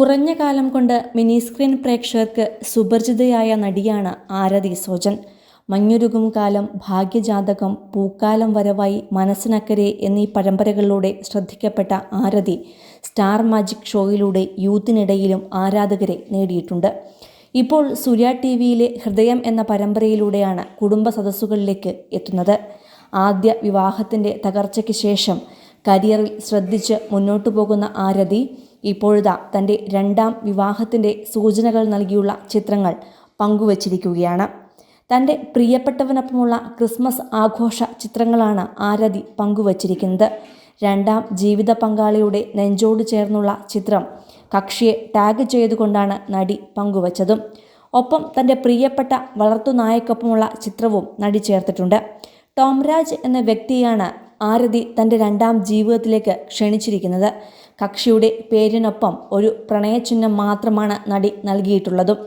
കുറഞ്ഞ കാലം കൊണ്ട് മിനി സ്ക്രീൻ പ്രേക്ഷകർക്ക് സുപരിചിതയായ നടിയാണ് ആരതി സോജൻ. മഞ്ഞുരുകും കാലം ഭാഗ്യജാതകം പൂക്കാലം വരവായി മനസ്സിനക്കരെ എന്നീ പരമ്പരകളിലൂടെ ശ്രദ്ധിക്കപ്പെട്ട ആരതി സ്റ്റാർ മാജിക് ഷോയിലൂടെ യൂത്തിനിടയിലും ആരാധകരെ നേടിയിട്ടുണ്ട്. ഇപ്പോൾ സൂര്യ ടി വിയിലെ ഹൃദയം എന്ന പരമ്പരയിലൂടെയാണ് കുടുംബ സദസ്സുകളിലേക്ക് എത്തുന്നത്. ആദ്യ വിവാഹത്തിന്റെ തകർച്ചയ്ക്ക് ശേഷം കരിയറിൽ ശ്രദ്ധിച്ച് മുന്നോട്ടു പോകുന്ന ആരതി ഇപ്പോഴിതാ തന്റെ രണ്ടാം വിവാഹത്തിന്റെ സൂചനകൾ നൽകിയുള്ള ചിത്രങ്ങൾ പങ്കുവച്ചിരിക്കുകയാണ്. തന്റെ പ്രിയപ്പെട്ടവനൊപ്പമുള്ള ക്രിസ്മസ് ആഘോഷ ചിത്രങ്ങളാണ് ആരതി പങ്കുവച്ചിരിക്കുന്നത്. രണ്ടാം ജീവിത പങ്കാളിയുടെ നെഞ്ചോട് ചേർന്നുള്ള ചിത്രം കക്ഷിയെ ടാഗ് ചെയ്തുകൊണ്ടാണ് നടി പങ്കുവച്ചതും. ഒപ്പം തന്റെ പ്രിയപ്പെട്ട വളർത്തുനായക്കൊപ്പമുള്ള ചിത്രവും നടി ചേർത്തിട്ടുണ്ട്. ടോംരാജ് എന്ന വ്യക്തിയാണ് ആരതി തന്റെ രണ്ടാം ജീവിതത്തിലേക്ക് ക്ഷണിച്ചിരിക്കുന്നത്. കക്ഷിയുടെ പേരിനൊപ്പം ഒരു പ്രണയചിഹ്നം മാത്രമാണ് നടി നൽകിയിട്ടുള്ളതും.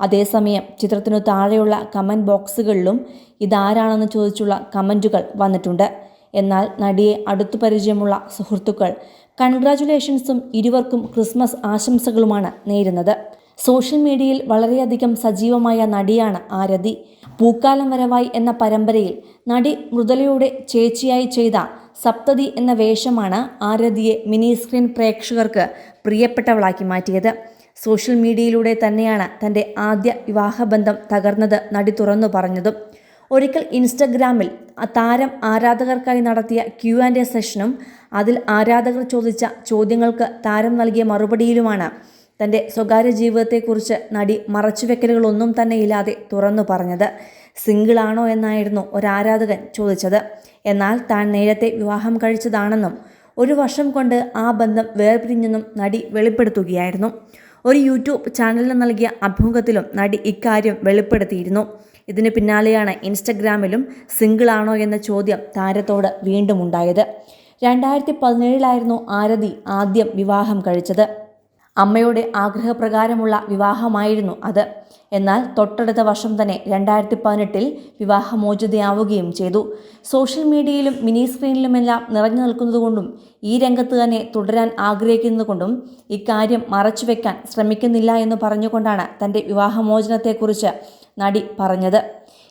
അതേസമയം ചിത്രത്തിനു താഴെയുള്ള കമന്റ് ബോക്സുകളിലും ഇതാരാണെന്ന് ചോദിച്ചുള്ള കമന്റുകൾ വന്നിട്ടുണ്ട്. എന്നാൽ നടിയെ അടുത്തു പരിചയമുള്ള സുഹൃത്തുക്കൾ കൺഗ്രാചുലേഷൻസും ഇരുവർക്കും ക്രിസ്മസ് ആശംസകളുമാണ് നേരുന്നത്. സോഷ്യൽ മീഡിയയിൽ വളരെയധികം സജീവമായ നടിയാണ് ആരതി. പൂക്കാലം വരവായി എന്ന പരമ്പരയിൽ നടി മൃദുലയുടെ ചേച്ചിയായി ചെയ്ത സപ്തതി എന്ന വേഷമാണ് ആരതിയെ മിനി സ്ക്രീൻ പ്രേക്ഷകർക്ക് പ്രിയപ്പെട്ടവളാക്കി മാറ്റിയത്. സോഷ്യൽ മീഡിയയിലൂടെ തന്നെയാണ് തന്റെ ആദ്യ വിവാഹബന്ധം തകർന്നത് നടി തുറന്നു പറഞ്ഞതും. ഒരിക്കൽ ഇൻസ്റ്റഗ്രാമിൽ താരം ആരാധകർക്കായി നടത്തിയ ക്യു ആൻഡ് എ സെഷനും അതിൽ ആരാധകർ ചോദിച്ച ചോദ്യങ്ങൾക്ക് താരം നൽകിയ മറുപടിയിലുമാണ് തന്റെ സ്വകാര്യ ജീവിതത്തെക്കുറിച്ച് നടി മറച്ചുവെക്കലുകളൊന്നും തന്നെ ഇല്ലാതെ തുറന്നു പറഞ്ഞത്. സിംഗിളാണോ എന്നായിരുന്നു ഒരാരാധകൻ ചോദിച്ചത്. എന്നാൽ താൻ നേരത്തെ വിവാഹം കഴിച്ചതാണെന്നും ഒരു വർഷം കൊണ്ട് ആ ബന്ധം വേർപിരിഞ്ഞെന്നും നടി വെളിപ്പെടുത്തുകയായിരുന്നു. ഒരു യൂട്യൂബ് ചാനലിന് നൽകിയ അഭിമുഖത്തിലും നടി ഇക്കാര്യം വെളിപ്പെടുത്തിയിരുന്നു. ഇതിന് പിന്നാലെയാണ് ഇൻസ്റ്റഗ്രാമിലും സിംഗിളാണോ എന്ന ചോദ്യം താരത്തോട് വീണ്ടും ഉണ്ടായത്. രണ്ടായിരത്തി പതിനേഴിലായിരുന്നു ആരതി ആദ്യം വിവാഹം കഴിച്ചത്. അമ്മയുടെ ആഗ്രഹപ്രകാരമുള്ള വിവാഹമായിരുന്നു അത്. എന്നാൽ തൊട്ടടുത്ത വർഷം തന്നെ രണ്ടായിരത്തി പതിനെട്ടിൽ വിവാഹമോചിതയാവുകയും ചെയ്തു. സോഷ്യൽ മീഡിയയിലും മിനി സ്ക്രീനിലുമെല്ലാം നിറഞ്ഞു നിൽക്കുന്നതുകൊണ്ടും ഈ രംഗത്ത് തന്നെ തുടരാൻ ആഗ്രഹിക്കുന്നതുകൊണ്ടും ഇക്കാര്യം മറച്ചുവെക്കാൻ ശ്രമിക്കുന്നില്ല എന്ന് പറഞ്ഞുകൊണ്ടാണ് തന്റെ വിവാഹമോചനത്തെക്കുറിച്ച് നടി പറഞ്ഞത്.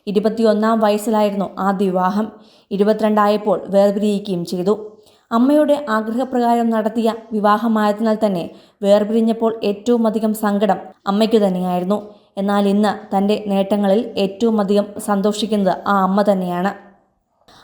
ഇരുപത്തിയൊന്നാം വയസ്സിലായിരുന്നു ആദ്യ വിവാഹം. ഇരുപത്തിരണ്ടായപ്പോൾ വേർപിരിയുകയും ചെയ്തു. അമ്മയുടെ ആഗ്രഹപ്രകാരം നടത്തിയ വിവാഹമായതിനാൽ തന്നെ വേർപിരിഞ്ഞപ്പോൾ ഏറ്റവും അധികം സങ്കടം അമ്മയ്ക്ക് തന്നെയായിരുന്നു. എന്നാൽ ഇന്ന് തന്റെ നേട്ടങ്ങളിൽ ഏറ്റവും അധികം സന്തോഷിക്കുന്നത് ആ അമ്മ തന്നെയാണ്.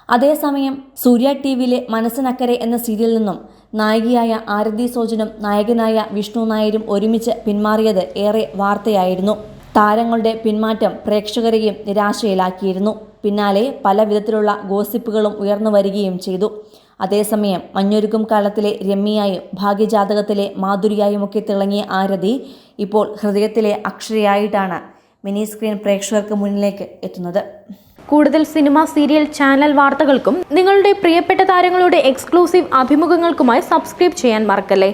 അതേസമയം സൂര്യ ടി വിയിലെ മനസ്സിനക്കരെ എന്ന സീരിയലിൽ നിന്നും നായികയായ ആരതി സോജനും നായകനായ വിഷ്ണു നായരും ഒരുമിച്ച് പിന്മാറിയത് ഏറെ വാർത്തയായിരുന്നു. താരങ്ങളുടെ പിന്മാറ്റം പ്രേക്ഷകരെയും നിരാശയിലാക്കിയിരുന്നു. പിന്നാലെ പല വിധത്തിലുള്ള ഗോസിപ്പുകളും ഉയർന്നു വരികയും ചെയ്തു. അതേസമയം മഞ്ഞൊരുക്കും കാലത്തിലെ രമ്യയായും ഭാഗ്യജാതകത്തിലെ മാധുരിയായുമൊക്കെ തിളങ്ങിയ ആരതി ഇപ്പോൾ ഹൃദയത്തിലെ അക്ഷരയായിട്ടാണ് മിനി സ്ക്രീൻ പ്രേക്ഷകർക്ക് മുന്നിലേക്ക് എത്തുന്നത്. കൂടുതൽ സിനിമ സീരിയൽ ചാനൽ വാർത്തകൾക്കും നിങ്ങളുടെ പ്രിയപ്പെട്ട താരങ്ങളുടെ എക്സ്ക്ലൂസീവ് അഭിമുഖങ്ങൾക്കുമായി സബ്സ്ക്രൈബ് ചെയ്യാൻ മറക്കല്ലേ?